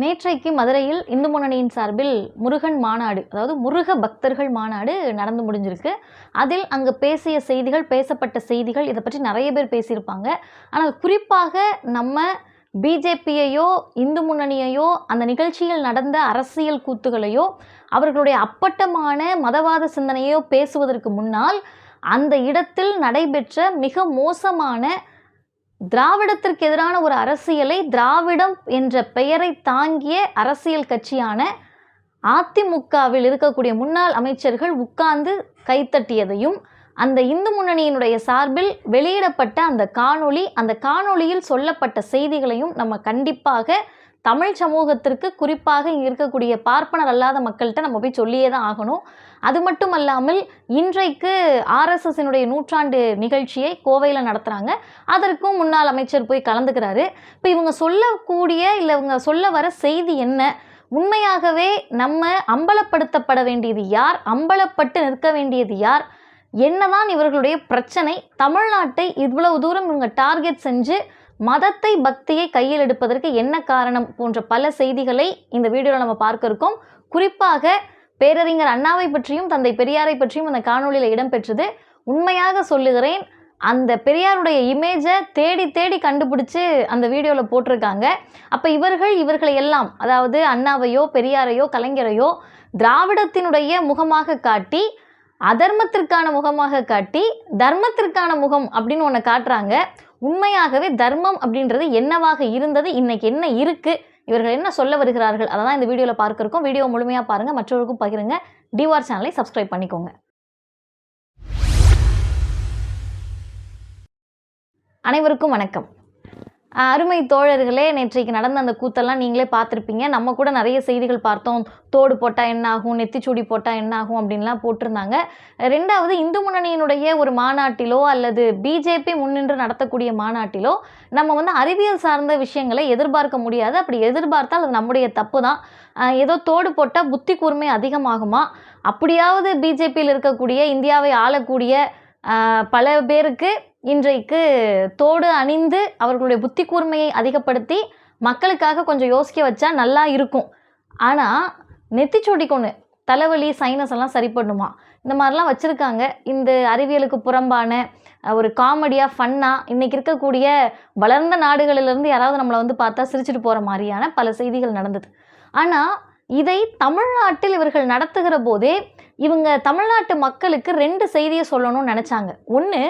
நேற்றைக்கு மதுரையில் இந்து முன்னணியின் சார்பில் முருகன் மாநாடு அதாவது முருக பக்தர்கள் மாநாடு நடந்து முடிஞ்சிருக்கு. அதில் அங்கு பேசிய செய்திகள் பேசப்பட்ட செய்திகள் இதை பற்றி நிறைய பேர் பேசியிருப்பாங்க. ஆனால் குறிப்பாக நம்ம பிஜேபியையோ இந்து முன்னணியையோ அந்த நிகழ்ச்சியில் நடந்த அரசியல் கூத்துகளையோ அவர்களுடைய அப்பட்டமான மதவாத சிந்தனையோ பேசுவதற்கு முன்னால் அந்த இடத்தில் நடைபெற்ற மிக மோசமான திராவிடத்திற்கு எதிரான ஒரு அரசியலை திராவிடம் என்ற பெயரை தாங்கிய அரசியல் கட்சியான அதிமுகவில் இருக்கக்கூடிய முன்னாள் அமைச்சர்கள் உட்கார்ந்து கைத்தட்டியதையும் அந்த இந்து முன்னணியினுடைய சார்பில் வெளியிடப்பட்ட அந்த காணொளி அந்த காணொளியில் சொல்லப்பட்ட செய்திகளையும் நம்ம கண்டிப்பாக தமிழ் சமூகத்திற்கு குறிப்பாக இங்கே இருக்கக்கூடிய பார்ப்பனர் அல்லாத மக்கள்கிட்ட நம்ம போய் சொல்லியே தான் ஆகணும். அது மட்டும் அல்லாமல் இன்றைக்கு ஆர்எஸ்எஸ்னுடைய நூற்றாண்டு நிகழ்ச்சியை கோவையில் நடத்துகிறாங்க அதற்கும் முன்னாள் அமைச்சர் போய் கலந்துக்கிறாரு. இப்போ இவங்க சொல்லக்கூடிய இல்லை இவங்க சொல்ல வர செய்தி என்ன? உண்மையாகவே நம்ம அம்பலப்படுத்தப்பட வேண்டியது யார்? அம்பலப்பட்டு நிற்க வேண்டியது யார்? என்னதான் இவர்களுடைய பிரச்சனை? தமிழ்நாட்டை இவ்வளவு தூரம் இவங்க டார்கெட் செஞ்சு மதத்தை பக்தியை கையில் எடுப்பதற்கு என்ன காரணம்? போன்ற பல செய்திகளை இந்த வீடியோவில் நம்ம பார்க்க இருக்கோம். குறிப்பாக பேரறிஞர் அண்ணாவை பற்றியும் தந்தை பெரியாரை பற்றியும் அந்த காணொலியில் இடம்பெற்றது. உண்மையாக சொல்லுகிறேன் அந்த பெரியாருடைய இமேஜை தேடி தேடி கண்டுபிடிச்சு அந்த வீடியோவில் போட்டிருக்காங்க. அப்போ இவர்கள் இவர்களை எல்லாம் அதாவது அண்ணாவையோ பெரியாரையோ கலைஞரையோ திராவிடத்தினுடைய முகமாக காட்டி அதர்மத்திற்கான முகமாக காட்டி தர்மத்திற்கான முகம் அப்படின்னு ஒன்று காட்டுறாங்க. உண்மையாகவே தர்மம் அப்படின்றது என்னவாக இருந்தது இன்னைக்கு என்ன இருக்குது இவர்கள் என்ன சொல்ல வருகிறார்கள் அதை தான் இந்த வீடியோவில் பார்க்குறக்கும் வீடியோ முழுமையாக பாருங்கள் மற்றவருக்கும் பகிருங்க. டிவார் சேனலை சப்ஸ்கிரைப் பண்ணிக்கோங்க. அனைவருக்கும் வணக்கம். அருமை தோழர்களே நேற்றைக்கு நடந்த அந்த கூத்தெல்லாம் நீங்களே பார்த்துருப்பீங்க. நம்ம கூட நிறைய செய்திகள் பார்த்தோம். தோடு போட்டால் என்ன ஆகும்? நெத்திச்சூடி போட்டால் என்ன ஆகும்? அப்படின்லாம் போட்டிருந்தாங்க. ரெண்டாவது இந்து முன்னணியினுடைய ஒரு மாநாட்டிலோ அல்லது பிஜேபி முன்னின்று நடத்தக்கூடிய மாநாட்டிலோ நம்ம வந்து அறிவியல் சார்ந்த விஷயங்களை எதிர்பார்க்க முடியாது. அப்படி எதிர்பார்த்தால் அது நம்முடைய தப்பு தான். ஏதோ தோடு போட்டால் புத்தி கூர்மை அதிகமாகுமா? அப்படியாவது பிஜேபியில் இருக்கக்கூடிய இந்தியாவை ஆளக்கூடிய பல பேருக்கு இன்றைக்கு தோடு அணிந்து அவர்களுடைய புத்தி கூர்மையை அதிகப்படுத்தி மக்களுக்காக கொஞ்சம் யோசிக்க வச்சா நல்லா இருக்கும். ஆனால் நெத்திச்சூடி கொண்டு தலைவலி சைனஸ் எல்லாம் சரி பண்ணுமா இந்த மாதிரிலாம் வச்சுருக்காங்க. இந்த அறிவியலுக்கு புறம்பான ஒரு காமெடியாக ஃபன்னாக இன்றைக்கி இருக்கக்கூடிய வளர்ந்த நாடுகளிலிருந்து யாராவது நம்மளை வந்து பார்த்தா சிரிச்சிட்டு போகிற மாதிரியான பல செய்திகள் நடந்தது. ஆனால் இதை தமிழ்நாட்டில் இவர்கள் நடத்துகிற போதே இவங்க தமிழ்நாட்டு மக்களுக்கு ரெண்டு செய்தியை சொல்லணும்னு நினச்சாங்க. ஒன்று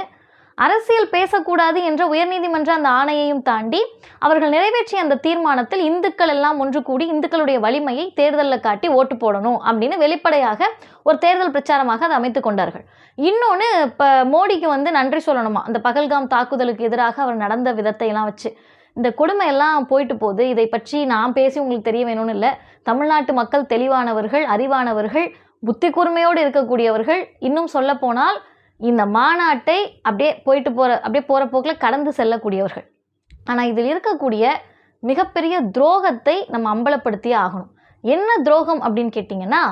அரசியல் பேசக்கூடாது என்ற உயர்நீதிமன்ற அந்த ஆணையையும் தாண்டி அவர்கள் நிறைவேற்றிய அந்த தீர்மானத்தில் இந்துக்கள் எல்லாம் ஒன்று கூடி இந்துக்களுடைய வலிமையை தேர்தலில் காட்டி ஓட்டு போடணும் அப்படின்னு வெளிப்படையாக ஒரு தேர்தல் பிரச்சாரமாக அதை அமைத்து கொண்டார்கள். இன்னொன்று இப்போ மோடிக்கு வந்து நன்றி சொல்லணுமா? அந்த பகல்காம் தாக்குதலுக்கு எதிராக அவர் நடந்த விதத்தையெல்லாம் வச்சு இந்த கொடுமையெல்லாம் போயிட்டு போகுது. இதை பற்றி நான் பேசி உங்களுக்கு தெரிய வேணும்னு இல்லை. தமிழ்நாட்டு மக்கள் தெளிவானவர்கள் அறிவானவர்கள் புத்தி கூர்மையோடு இருக்கக்கூடியவர்கள். இன்னும் சொல்ல போனால் இந்த மாநாட்டை அப்படியே போயிட்டு போகிற அப்படியே போகிற போக்கில் கடந்து செல்லக்கூடியவர்கள். ஆனால் இதில் இருக்கக்கூடிய மிகப்பெரிய துரோகத்தை நம்ம அம்பலப்படுத்தியே ஆகணும். என்ன துரோகம் அப்படின்னு கேட்டிங்கன்னா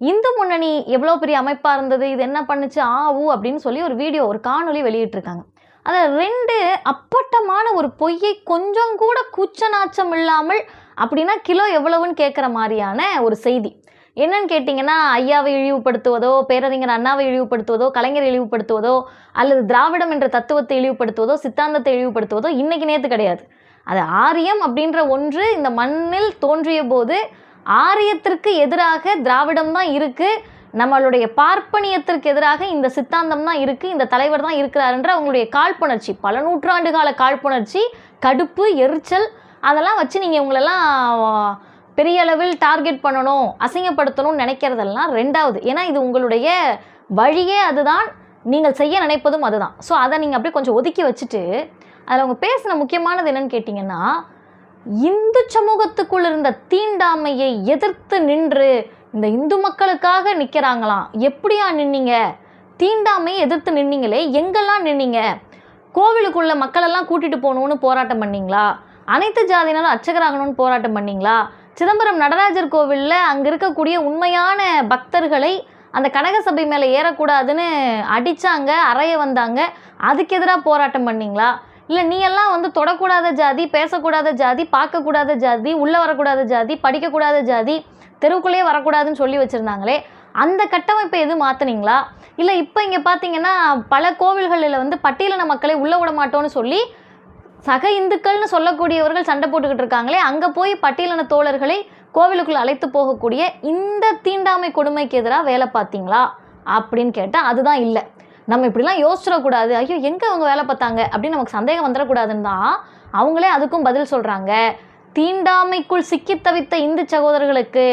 இந்து முன்னணி எவ்வளோ பெரிய அமைப்பாக இருந்தது இது என்ன பண்ணுச்சு ஆ ஊ அப்படின்னு சொல்லி ஒரு வீடியோ ஒரு காணொளி வெளியிட்டிருக்காங்க. அதில் ரெண்டு அப்பட்டமான ஒரு பொய்யை கொஞ்சம் கூட கூச்ச நாச்சம் இல்லாமல் அப்படின்னா கிலோ எவ்வளவுன்னு கேட்குற மாதிரியான ஒரு செய்தி. என்னன்னு கேட்டிங்கன்னா ஐயாவை இழிவுபடுத்துவதோ பேரறிஞர் அண்ணாவை இழிவுபடுத்துவதோ கலைஞரை இழிவுபடுத்துவதோ அல்லது திராவிடம் என்ற தத்துவத்தை இழிவுபடுத்துவதோ சித்தாந்தத்தை இழிவுபடுத்துவதோ இன்னைக்கு நேற்று கிடையாது. அது ஆரியம் அப்படின்ற ஒன்று இந்த மண்ணில் தோன்றிய போது ஆரியத்திற்கு எதிராக திராவிடம் தான் இருக்கு நம்மளுடைய பார்ப்பனியத்திற்கு எதிராக இந்த சித்தாந்தம் தான் இருக்கு இந்த தலைவர் தான் இருக்கிறாருன்ற அவங்களுடைய காழ்ப்புணர்ச்சி பல நூற்றாண்டு கால காழ்ப்புணர்ச்சி கடுப்பு எரிச்சல் அதெல்லாம் வச்சு நீங்கள் இவங்களெல்லாம் பெரிய அளவில் டார்கெட் பண்ணணும் அசிங்கப்படுத்தணும்னு நினைக்கிறதெல்லாம் ரெண்டாவது. ஏன்னா இது உங்களுடைய வழியே அதுதான். நீங்கள் செய்ய நினைப்பதும் அதுதான். ஸோ அதை நீங்கள் அப்படியே கொஞ்சம் ஒதுக்கி வச்சுட்டு அதில் அவங்க பேசின முக்கியமானது என்னன்னு கேட்டிங்கன்னா இந்து சமூகத்துக்குள் இருந்த தீண்டாமையை எதிர்த்து நின்று இந்த இந்து மக்களுக்காக நிற்கிறாங்களாம் எப்படியா நின்னீங்க? தீண்டாமையை எதிர்த்து நின்னீங்களே. எங்கெல்லாம் நின்னீங்க? கோவிலுக்குள்ள மக்களெல்லாம் கூட்டிகிட்டு போகணுன்னு போராட்டம் பண்ணீங்களா? அனைத்து ஜாதியினரும் அர்ச்சகராகணும்னு போராட்டம் பண்ணிங்களா? சிதம்பரம் நடராஜர் கோவிலில் அங்கே இருக்கக்கூடிய உண்மையான பக்தர்களை அந்த கனக சபை மேலே ஏறக்கூடாதுன்னு அடித்தாங்க அறைய வந்தாங்க. அதுக்கு எதிராக போராட்டம் பண்ணிங்களா? இல்லை நீ எல்லாம் வந்து தொடக்கூடாத ஜாதி பேசக்கூடாத ஜாதி பார்க்கக்கூடாத ஜாதி உள்ளே வரக்கூடாத ஜாதி படிக்கக்கூடாத ஜாதி தெருவுக்குள்ளேயே வரக்கூடாதுன்னு சொல்லி வச்சுருந்தாங்களே அந்த கட்டமைப்பை எதுவும் மாற்றுனீங்களா இல்லை இப்போ இங்கே பார்த்தீங்கன்னா பல கோவில்களில் வந்து பட்டியலின மக்களை உள்ளே விட மாட்டோம்னு சொல்லி சக இந்துக்கள்னு சொல்லக்கூடியவர்கள் சண்டை போட்டுக்கிட்டு இருக்காங்களே அங்கே போய் பட்டியலின தோழர்களை கோவிலுக்குள் அழைத்து போகக்கூடிய இந்த தீண்டாமை கொடுமைக்கு எதிராக வேலை பார்த்தீங்களா அப்படின்னு கேட்டால் அதுதான் இல்லை. நம்ம இப்படிலாம் யோசிச்சிடக்கூடாது ஐயோ எங்கே அவங்க வேலை பார்த்தாங்க? அப்படின்னு நமக்கு சந்தேகம் வந்துடக்கூடாதுன்னு தான் அவங்களே அதுக்கும் பதில் சொல்கிறாங்க தீண்டாமைக்குள் சிக்கி தவித்த இந்து சகோதரர்களுக்கு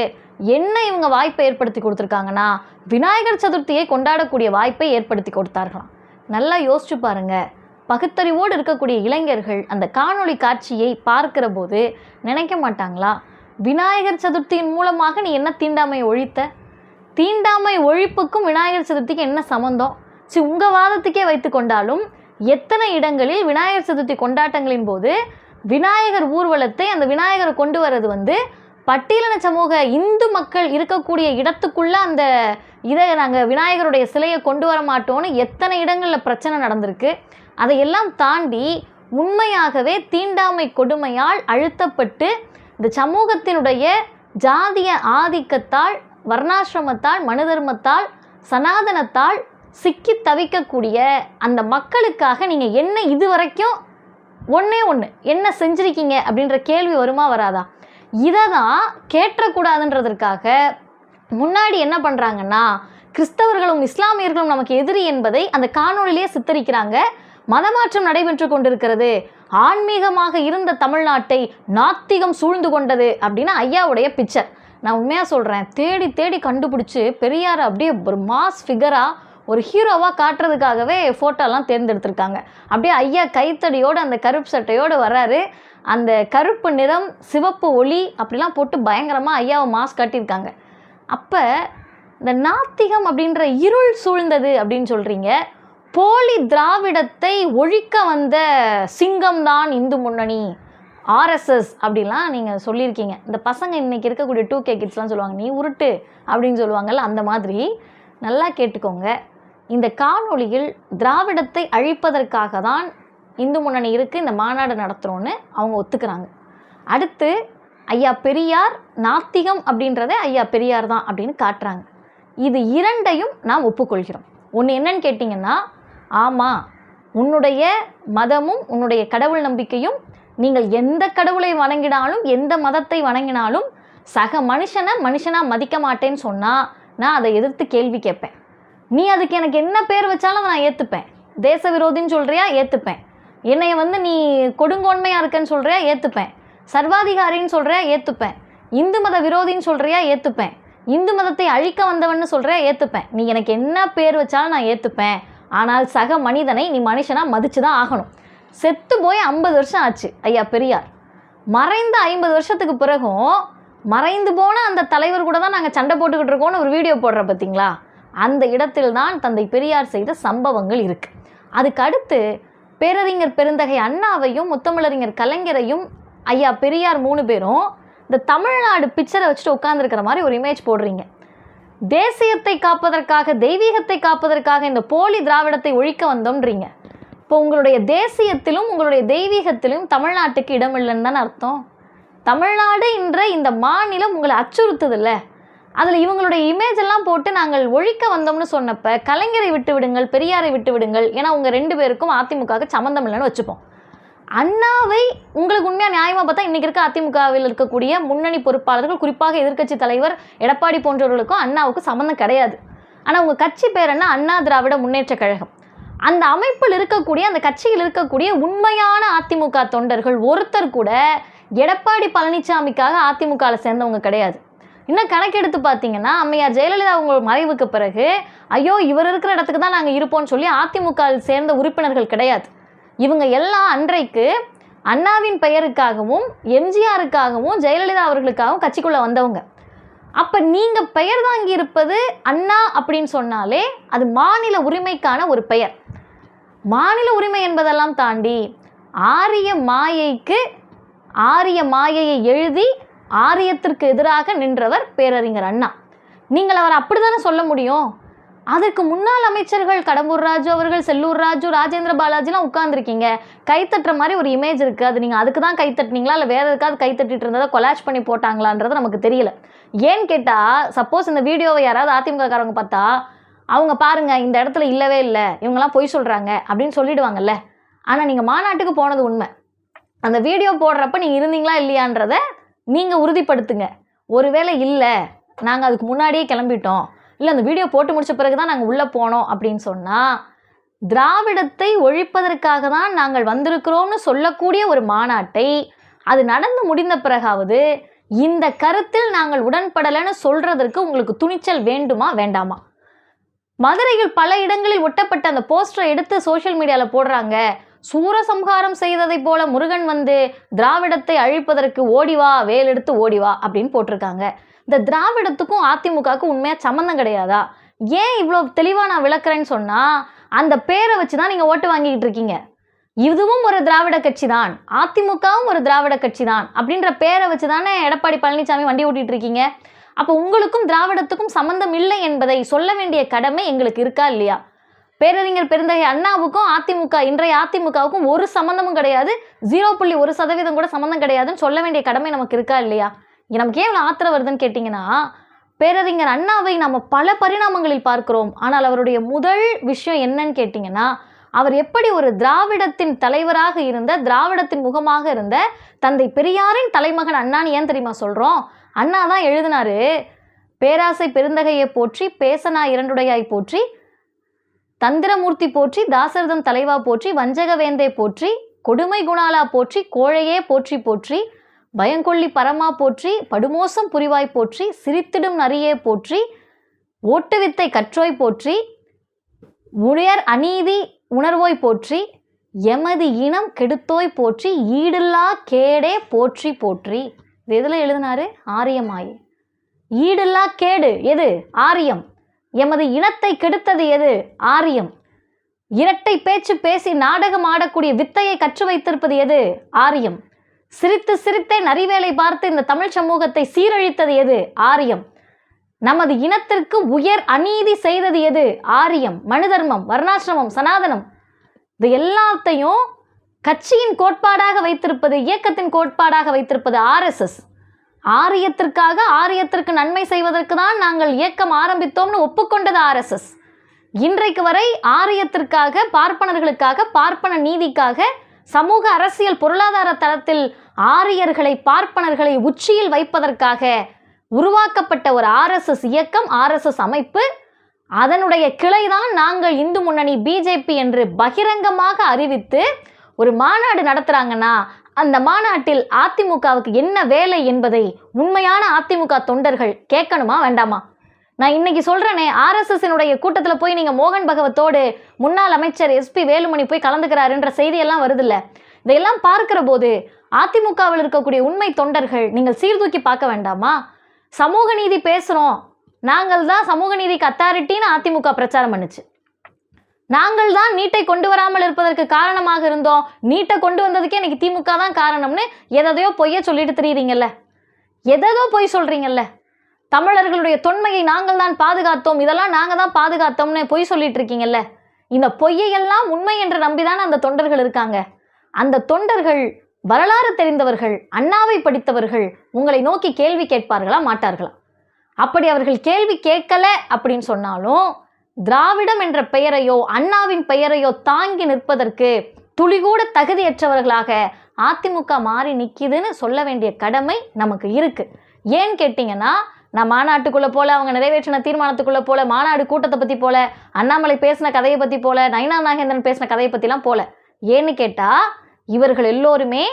என்ன இவங்க வாய்ப்பை ஏற்படுத்தி கொடுத்துருக்காங்கன்னா விநாயகர் சதுர்த்தியை கொண்டாடக்கூடிய வாய்ப்பை ஏற்படுத்தி கொடுத்தார்களாம். நல்லா யோசிச்சு பாருங்கள் பகுத்தறிவோடு இருக்கக்கூடிய இளைஞர்கள் அந்த காணொளி காட்சியை பார்க்கிற போது நினைக்க மாட்டாங்களா? விநாயகர் சதுர்த்தியின் மூலமாக நீ என்ன தீண்டாமை ஒழித்த? தீண்டாமை ஒழிப்புக்கும் விநாயகர் சதுர்த்திக்கு என்ன சம்மந்தம் சி உங்கள் வாதத்துக்கே வைத்து கொண்டாலும் எத்தனை இடங்களில் விநாயகர் சதுர்த்தி கொண்டாட்டங்களின் போது விநாயகர் ஊர்வலத்தை அந்த விநாயகரை கொண்டு வர்றது வந்து பட்டியலின சமூக இந்து மக்கள் இருக்கக்கூடிய இடத்துக்குள்ள அந்த இதை நாங்கள் விநாயகருடைய சிலையை கொண்டு வர மாட்டோம்னு எத்தனை இடங்களில் பிரச்சனை நடந்திருக்கு அதையெல்லாம் தாண்டி உண்மையாகவே தீண்டாமை கொடுமையால் அழுத்தப்பட்டு இந்த சமூகத்தினுடைய ஜாதிய ஆதிக்கத்தால் வர்ணாசிரமத்தால் மனு தர்மத்தால் சனாதனத்தால் சிக்கி தவிக்கக்கூடிய அந்த மக்களுக்காக நீங்கள் என்ன இது வரைக்கும் ஒன்றே ஒன்று என்ன செஞ்சுருக்கீங்க அப்படின்ற கேள்வி வருமா வராதா? இதை தான் கேட்டக்கூடாதுன்றதற்காக முன்னாடி என்ன பண்ணுறாங்கன்னா கிறிஸ்தவர்களும் இஸ்லாமியர்களும் நமக்கு எதிரி என்பதை அந்த காணொலியிலே சித்தரிக்கிறாங்க. மதமாற்றம் நடைபெற்று கொண்டிருக்கிறது. ஆன்மீகமாக இருந்த தமிழ்நாட்டை நாத்திகம் சூழ்ந்து கொண்டது அப்படின்னு ஐயாவுடைய பிக்சர். நான் உண்மையாக சொல்கிறேன் தேடி தேடி கண்டுபிடிச்சி பெரியார் அப்படியே ஒரு மாஸ் ஃபிகராக ஒரு ஹீரோவாக காட்டுறதுக்காகவே ஃபோட்டோலாம் தேர்ந்தெடுத்திருக்காங்க. அப்படியே ஐயா கைத்தடியோடு அந்த கருப்பு சட்டையோடு வர்றாரு. அந்த கருப்பு நிறம் சிவப்பு ஒளி அப்படிலாம் போட்டு பயங்கரமாக ஐயாவை மாஸ் காட்டியிருக்காங்க. அப்போ இந்த நாத்திகம் அப்படின்ற இருள் சூழ்ந்தது அப்படின்னு சொல்கிறீங்க போலி திராவிடத்தை ஒழிக்க வந்த சிங்கம்தான் இந்து முன்னணி ஆர்எஸ்எஸ் அப்படிலாம் நீங்கள் சொல்லியிருக்கீங்க. இந்த பசங்க இன்றைக்கி இருக்கக்கூடிய டூ கே கிட்ஸ்லாம் சொல்லுவாங்க நீ உருட்டு அப்படின்னு சொல்லுவாங்கள்ல அந்த மாதிரி. நல்லா கேட்டுக்கோங்க. இந்த காணொளியில் திராவிடத்தை அழிப்பதற்காக தான் இந்து முன்னணி இருக்குது இந்த மாநாடு நடத்துகிறோன்னு அவங்க ஒத்துக்கிறாங்க. அடுத்து ஐயா பெரியார் நாத்திகம் அப்படின்றதே ஐயா பெரியார் தான் அப்படின்னு காட்டுறாங்க. இது இரண்டையும் நாம் ஒப்புக்கொள்கிறோம். ஒன்று என்னன்னு கேட்டிங்கன்னா ஆமாம் உன்னுடைய மதமும் உன்னுடைய கடவுள் நம்பிக்கையும் நீங்கள் எந்த கடவுளை வணங்கினாலும் எந்த மதத்தை வணங்கினாலும் சக மனுஷனை மனுஷனாக மதிக்க மாட்டேன்னு சொன்னால் நான் அதை எதிர்த்து கேள்வி கேட்பேன். நீ அதுக்கு எனக்கு என்ன பேர் வச்சாலும் அதை நான் ஏற்றுப்பேன் தேச விரோதின்னு சொல்கிறியா ஏற்றுப்பேன் என்னைய வந்து நீ கொடுங்கோன்மையாக இருக்கேன்னு சொல்கிறியா ஏற்றுப்பேன் சர்வாதிகாரின்னு சொல்கிறியா ஏற்றுப்பேன் இந்து மத விரோதின்னு சொல்கிறியா ஏற்றுப்பேன் இந்து மதத்தை அழிக்க வந்தவன்னு சொல்கிறியா ஏற்றுப்பேன் நீ எனக்கு என்ன பேர் வச்சாலும் நான் ஏற்றுப்பேன் ஆனால் சக மனிதனை நீ மனுஷனாக மதித்து தான் ஆகணும். செத்து போய் ஐம்பது வருஷம் ஆச்சு. ஐயா பெரியார். மறைந்த ஐம்பது வருஷத்துக்கு பிறகும் மறைந்து போன அந்த தலைவர் கூட தான் நாங்கள் சண்டை போட்டுக்கிட்டு இருக்கோம்னு ஒரு வீடியோ போடுற பார்த்தீங்களா அந்த இடத்தில் தான் தந்தை பெரியார் செய்த சம்பவங்கள் இருக்குது அதுக்கு அடுத்து பேரறிஞர் பெருந்தகை அண்ணாவையும் முத்தமிழறிஞர் கலைஞரையும் ஐயா பெரியார் மூணு பேரும் இந்த தமிழ்நாடு பிக்சரை வச்சுட்டு உட்காந்துருக்கிற மாதிரி ஒரு இமேஜ் போடுறீங்க. தேசியத்தை காப்பதற்காக தெய்வீகத்தை காப்பதற்காக இந்த போலி திராவிடத்தை ஒழிக்க வந்தோம்ன்றீங்க. இப்போ உங்களுடைய தேசியத்திலும் உங்களுடைய தெய்வீகத்திலும் தமிழ்நாட்டுக்கு இடம் இல்லைன்னு தானே அர்த்தம்? தமிழ்நாடு என்ற இந்த மாநிலம் உங்களை அச்சுறுத்துதில்ல. அதில் இவங்களுடைய இமேஜ் எல்லாம் போட்டு நாங்கள் ஒழிக்க வந்தோம்னு சொன்னப்ப கலைஞரை விட்டு விடுங்கள் பெரியாரை விட்டு விடுங்கள் ஏன்னா உங்கள் ரெண்டு பேருக்கும் அதிமுகவுக்கு சம்மந்தம் இல்லைன்னு வச்சுப்போம். அண்ணாவை உங்களுக்கு உண்மையாக நியாயமாக பார்த்தா இன்றைக்கி இருக்க அதிமுகவில் இருக்கக்கூடிய முன்னணி பொறுப்பாளர்கள் குறிப்பாக எதிர்க்கட்சி தலைவர் எடப்பாடி போன்றவர்களுக்கும் அண்ணாவுக்கும் சம்மந்தம் கிடையாது. ஆனால் உங்கள் கட்சி பேர் என்ன? அண்ணா திராவிட முன்னேற்றக் கழகம். அந்த அமைப்பில் இருக்கக்கூடிய அந்த கட்சியில் இருக்கக்கூடிய உண்மையான அதிமுக தொண்டர்கள் ஒருத்தர் கூட எடப்பாடி பழனிசாமிக்காக அதிமுகவில் சேர்ந்தவங்க கிடையாது. இன்னும் கணக்கெடுத்து பார்த்தீங்கன்னா அம்மையார் ஜெயலலிதா அவங்க மறைவுக்கு பிறகு ஐயோ இவர் இருக்கிற இடத்துக்கு தான் நாங்கள் இருப்போம்னு சொல்லி அதிமுகவில் சேர்ந்த உறுப்பினர்கள் கிடையாது. இவங்க எல்லாம் அன்றைக்கு அண்ணாவின் பெயருக்காகவும் எம்ஜிஆருக்காகவும் ஜெயலலிதா அவர்களுக்காகவும் கட்சிக்குள்ளே வந்தவங்க. அப்போ நீங்கள் பெயர் தாங்கி இருப்பது அண்ணா அப்படின்னு சொன்னாலே அது மாநில உரிமைக்கான ஒரு பெயர். மாநில உரிமை என்பதெல்லாம் தாண்டி ஆரிய மாயைக்கு ஆரிய மாயையை எழுதி ஆரியத்திற்கு எதிராக நின்றவர் பேரறிஞர் அண்ணா. நீங்கள் அவர் அப்படித்தானே சொல்ல முடியும்? அதற்கு முன்னாள் அமைச்சர்கள் கடம்பூர் ராஜு அவர்கள் செல்லூர் ராஜு ராஜேந்திர பாலாஜிலாம் உட்காந்துருக்கீங்க கைத்தட்டுற மாதிரி ஒரு இமேஜ் இருக்குது அது நீங்கள் அதுக்கு தான் கைத்தட்டினீங்களா இல்லை வேறு எதுக்காவது கைத்தட்டிட்டு இருந்ததை? கொலாச் பண்ணி போட்டாங்களான்றது நமக்கு தெரியல. ஏன்னு கேட்டால் சப்போஸ் இந்த வீடியோவை யாராவது அதிமுககாரவங்க பார்த்தா அவங்க பாருங்கள் இந்த இடத்துல இல்லவே இல்லை. இவங்கெல்லாம் பொய் சொல்கிறாங்க அப்படின்னு சொல்லிடுவாங்கல்ல. ஆனால் நீங்கள் மாநாட்டுக்கு போனது உண்மை. அந்த வீடியோ போடுறப்ப நீங்கள் இருந்தீங்களா இல்லையான்றதை நீங்கள் உறுதிப்படுத்துங்க. ஒருவேளை இல்லை நாங்கள் அதுக்கு முன்னாடியே கிளம்பிட்டோம். இல்லை அந்த வீடியோ போட்டு முடித்த பிறகு தான் நாங்கள் உள்ளே போனோம் அப்படின்னு சொன்னால் திராவிடத்தை ஒழிப்பதற்காக தான் நாங்கள் வந்திருக்கிறோம்னு சொல்லக்கூடிய ஒரு மாநாட்டை அது நடந்து முடிந்த பிறகாவது இந்த கருத்தில் நாங்கள் உடன்படலைன்னு சொல்றதற்கு உங்களுக்கு துணிச்சல் வேண்டுமா வேண்டாமா? மதுரையில் பல இடங்களில் ஒட்டப்பட்ட அந்த போஸ்டரை எடுத்து சோஷியல் மீடியாவில் போடுறாங்க. சூரசம்ஹாரம் செய்ததைப் போல முருகன் வந்து திராவிடத்தை அழிப்பதற்கு ஓடிவா வேலெடுத்து ஓடிவா அப்படின்னு போட்டிருக்காங்க. இந்த திராவிடத்துக்கும் அதிமுகவுக்கும் உண்மையாக சம்மந்தம் கிடையாதா? ஏன் இவ்வளோ தெளிவாக நான் விளக்குறேன்னு சொன்னால் அந்த பேரை வச்சு தான் நீங்கள் ஓட்டு வாங்கிக்கிட்டு இருக்கீங்க. இதுவும் ஒரு திராவிட கட்சி தான் அதிமுகவும் ஒரு திராவிட கட்சி தான் அப்படின்ற பேரை வச்சு தானே எடப்பாடி பழனிசாமி வண்டி ஓட்டிகிட்டு இருக்கீங்க? அப்போ உங்களுக்கும் திராவிடத்துக்கும் சம்மந்தம் இல்லை என்பதை சொல்ல வேண்டிய கடமை எங்களுக்கு இருக்கா இல்லையா? பேரறிஞர் பெருந்தகை அண்ணாவுக்கும் அதிமுக இன்றைய அதிமுகவுக்கும் ஒரு சம்மந்தமும் கிடையாது. ஜீரோ புள்ளி ஒரு சதவீதம் கூட சம்மந்தம் கிடையாதுன்னு சொல்ல வேண்டிய கடமை நமக்கு இருக்கா இல்லையா? நமக்கு ஏன் ஆத்திரம் வருதுன்னு கேட்டிங்கன்னா பேரறிஞர் அண்ணாவை நம்ம பல பரிணாமங்களில் பார்க்கிறோம். ஆனால் அவருடைய முதல் விஷயம் என்னன்னு கேட்டிங்கன்னா அவர் எப்படி ஒரு திராவிடத்தின் தலைவராக இருந்த திராவிடத்தின் முகமாக இருந்த தந்தை பெரியாரின் தலைமகன் அண்ணான்னு ஏன் தெரியுமா சொல்கிறோம் அண்ணா தான் எழுதினாரு பேராசை பெருந்தகையை போற்றி பேசனா இரண்டுடையாய் போற்றி தந்திரமூர்த்தி போற்றி தாசரதம் தலைவா போற்றி வஞ்சகவேந்தை போற்றி கொடுமை குணாலா போற்றி கோழையே போற்றி போற்றி பயங்கொள்ளி பரமா போற்றி படுமோசம் புரிவாய் போற்றி சிரித்திடும் நரியே போற்றி ஓட்டுவித்தை கற்றோய் போற்றி உயர் அநீதி உணர்வோய் போற்றி எமது இனம் கெடுத்தோய் போற்றி ஈடில்லா கேடே போற்றி போற்றி. இது எதில் எழுதினாரு? ஆரியமாயே. ஈடில்லா கேடு எது? ஆரியம். எமது இனத்தை கெடுத்தது எது? ஆரியம். இரட்டை பேச்சு பேசி நாடகம் ஆடக்கூடிய வித்தையை கற்று வைத்திருப்பது எது? ஆரியம். சிரித்து சிரித்தே நரிவேலை பார்த்து இந்த தமிழ் சமூகத்தை சீரழித்தது எது? ஆரியம். நமது இனத்திற்கு உயர் அநீதி செய்தது எது? ஆரியம். மனுதர்மம் வர்ணாசிரமம் சனாதனம். இது எல்லாத்தையும் கட்சியின் கோட்பாடாக வைத்திருப்பது இயக்கத்தின் கோட்பாடாக வைத்திருப்பது ஆர்எஸ்எஸ் ஆரியத்திற்காக ஆரியத்திற்கு நன்மை செய்வதற்கு தான் நாங்கள் இயக்கம் ஆரம்பித்தோம்னு ஒப்புக்கொண்டது ஆர்எஸ்எஸ் இன்றைக்கு வரை ஆரியத்திற்காக பார்ப்பனர்களுக்காக பார்ப்பன நீதிக்காக சமூக அரசியல் பொருளாதார தளத்தில் ஆரியர்களை பார்ப்பனர்களை உச்சியில் வைப்பதற்காக உருவாக்கப்பட்ட ஒரு ஆர்எஸ்எஸ் இயக்கம் ஆர்எஸ்எஸ் அமைப்பு. அதனுடைய கிளைதான் நாங்கள் இந்து முன்னணி பிஜேபி என்று பகிரங்கமாக அறிவித்து ஒரு மாநாடு நடத்துகிறாங்கன்னா அந்த மாநாட்டில் அதிமுகவுக்கு என்ன வேலை என்பதை உண்மையான அதிமுக தொண்டர்கள் கேட்கணுமா வேண்டாமா? நான் இன்னைக்கு சொல்றேனே ஆர்எஸ்எஸ்னுடைய கூட்டத்தில் போய் நீங்கள் மோகன் பகவத்தோடு முன்னாள் அமைச்சர் எஸ்பி வேலுமணி போய் கலந்துக்கிறாருன்ற செய்தியெல்லாம் வருதில்ல. இதையெல்லாம் பார்க்கிற போது அதிமுகவில் இருக்கக்கூடிய உண்மை தொண்டர்கள் நீங்கள் சீர்தூக்கி பார்க்க வேண்டாமா? சமூக நீதி பேசுகிறோம் நாங்கள் தான் சமூக நீதிக்கு அத்தாரிட்டின்னு அதிமுக பிரச்சாரம் பண்ணுச்சு. நாங்கள் தான் நீட்டை கொண்டு வராமல் இருப்பதற்கு காரணமாக இருந்தோம். நீட்டை கொண்டு வந்ததுக்கே இன்னைக்கு திமுக தான் காரணம்னு எதையோ பொய்ய சொல்லிட்டு தெரியுறீங்கல்ல? எதோ பொய் சொல்றீங்கல்ல? தமிழர்களுடைய தொன்மையை நாங்கள் தான் பாதுகாத்தோம். இதெல்லாம் நாங்கள் தான் பாதுகாத்தோம்னு பொய் சொல்லிட்டு இருக்கீங்கல்ல? இந்த பொய்யையெல்லாம் உண்மை என்று நம்பிதான் அந்த தொண்டர்கள் இருக்காங்க. அந்த தொண்டர்கள் வரலாறு தெரிந்தவர்கள் அண்ணாவை படித்தவர்கள் உங்களை நோக்கி கேள்வி கேட்பார்களா மாட்டார்களா? அப்படி அவர்கள் கேள்வி கேட்கல அப்படின்னு சொன்னாலும் திராவிடம் என்ற பெயரையோ அண்ணாவின் பெயரையோ தாங்கி நிற்பதற்கு துளிகூட தகுதியற்றவர்களாக அதிமுக மாறி நிற்கிதுன்னு சொல்ல வேண்டிய கடமை நமக்கு இருக்குது ஏன்னு கேட்டிங்கன்னா நான் மாநாட்டுக்குள்ளே போல அவங்க நிறைவேற்றின தீர்மானத்துக்குள்ளே போல மாநாடு கூட்டத்தை பற்றி போல அண்ணாமலை பேசின கதையை பற்றி போல நயனா நாகேந்திரன் பேசின கதையை பற்றிலாம் போல. ஏன்னு கேட்டால் இவர்கள் எல்லோருமே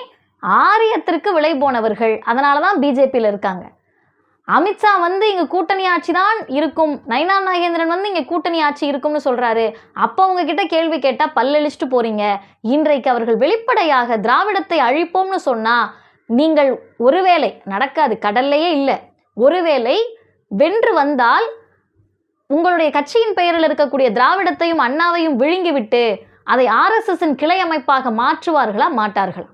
ஆரியத்திற்கு விலை போனவர்கள். அதனால தான் பிஜேபியில் இருக்காங்க. அமித்ஷா வந்து இங்கே கூட்டணி ஆட்சி தான் இருக்கும். நயனா நாகேந்திரன் வந்து இங்கே கூட்டணி ஆட்சி இருக்கும்னு சொல்கிறாரு அப்போ உங்ககிட்ட கேள்வி கேட்டால் பல்லழிச்சிட்டு போகிறீங்க இன்றைக்கு அவர்கள் வெளிப்படையாக திராவிடத்தை அழிப்போம்னு சொன்னால் நீங்கள் ஒருவேளை நடக்காது கடல்லையே இல்லை. ஒருவேளை வென்று வந்தால் உங்களுடைய கட்சியின் பெயரில் இருக்கக்கூடிய திராவிடத்தையும் அண்ணாவையும் விழுங்கிவிட்டு அதை ஆர்எஸ்எஸ்ஸின் கிளை அமைப்பாக மாற்றுவார்களா மாட்டார்களா?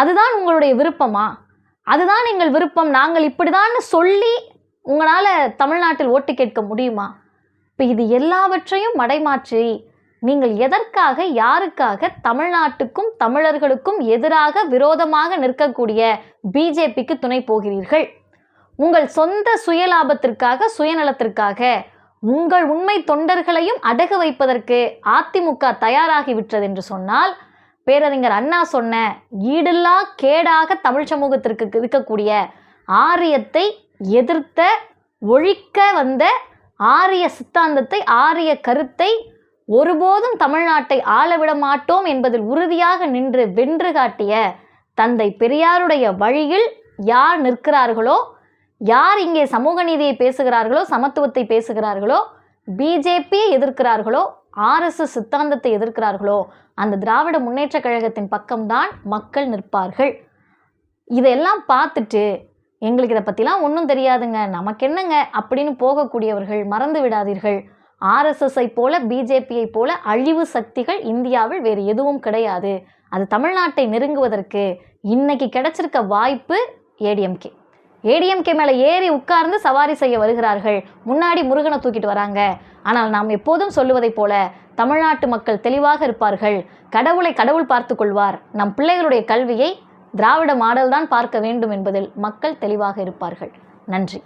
அதுதான் உங்களுடைய விருப்பமா? அதுதான் எங்கள் விருப்பம். நாங்கள் இப்படிதான்னு சொல்லி உங்களால் தமிழ்நாட்டில் ஓட்டு கேட்க முடியுமா? இப்போ இது எல்லாவற்றையும் மடைமாற்றி நீங்கள் எதற்காக யாருக்காக தமிழ்நாட்டுக்கும் தமிழர்களுக்கும் எதிராக விரோதமாக நிற்கக்கூடிய பிஜேபிக்கு துணை போகிறீர்கள்? உங்கள் சொந்த சுயலாபத்திற்காக சுயநலத்திற்காக உங்கள் உண்மை தொண்டர்களையும் அடகு வைப்பதற்கு அதிமுக தயாராகிவிட்டது என்று சொன்னால் பேரறிஞர் அண்ணா சொன்ன ஈடில்லா கேடாக தமிழ் சமூகத்திற்கு இருக்கக்கூடிய ஆரியத்தை எதிர்த்த ஒழிக்க வந்த ஆரிய சித்தாந்தத்தை ஆரிய கருத்தை ஒருபோதும் தமிழ்நாட்டை ஆளவிட மாட்டோம் என்பதில் உறுதியாக நின்று வென்று காட்டிய தந்தை பெரியாருடைய வழியில் யார் நிற்கிறார்களோ யார் இங்கே சமூக நீதியை பேசுகிறார்களோ சமத்துவத்தை பேசுகிறார்களோ பிஜேபியை எதிர்க்கிறார்களோ ஆர்எஸ்எஸ் சித்தாந்தத்தை எதிர்க்கிறார்களோ அந்த திராவிட முன்னேற்ற கழகத்தின் பக்கம்தான் மக்கள் நிற்பார்கள். இதையெல்லாம் பார்த்துட்டு எங்களுக்கு இதை பற்றிலாம் ஒன்றும் தெரியாதுங்க. நமக்கு என்னங்க அப்படின்னு போகக்கூடியவர்கள் மறந்து விடாதீர்கள். ஆர்எஸ்எஸ்ஐ போல பிஜேபியை போல அழிவு சக்திகள் இந்தியாவில் வேறு எதுவும் கிடையாது. அது தமிழ்நாட்டை நெருங்குவதற்கு இன்னைக்கு கிடைச்சிருக்க வாய்ப்பு ஏடிஎம்கே ஏடிஎம்கே மேலே ஏறி உட்கார்ந்து சவாரி செய்ய வருகிறார்கள். முன்னாடி முருகனை தூக்கிட்டு வராங்க. ஆனால் நாம் எப்போதும் சொல்லுவதைப் போல தமிழ்நாட்டு மக்கள் தெளிவாக இருப்பார்கள். கடவுளை கடவுள் பார்த்து கொள்வார். நம் பிள்ளைகளுடைய கல்வியை திராவிட மாடல்தான் பார்க்க வேண்டும் என்பதில் மக்கள் தெளிவாக இருப்பார்கள். நன்றி.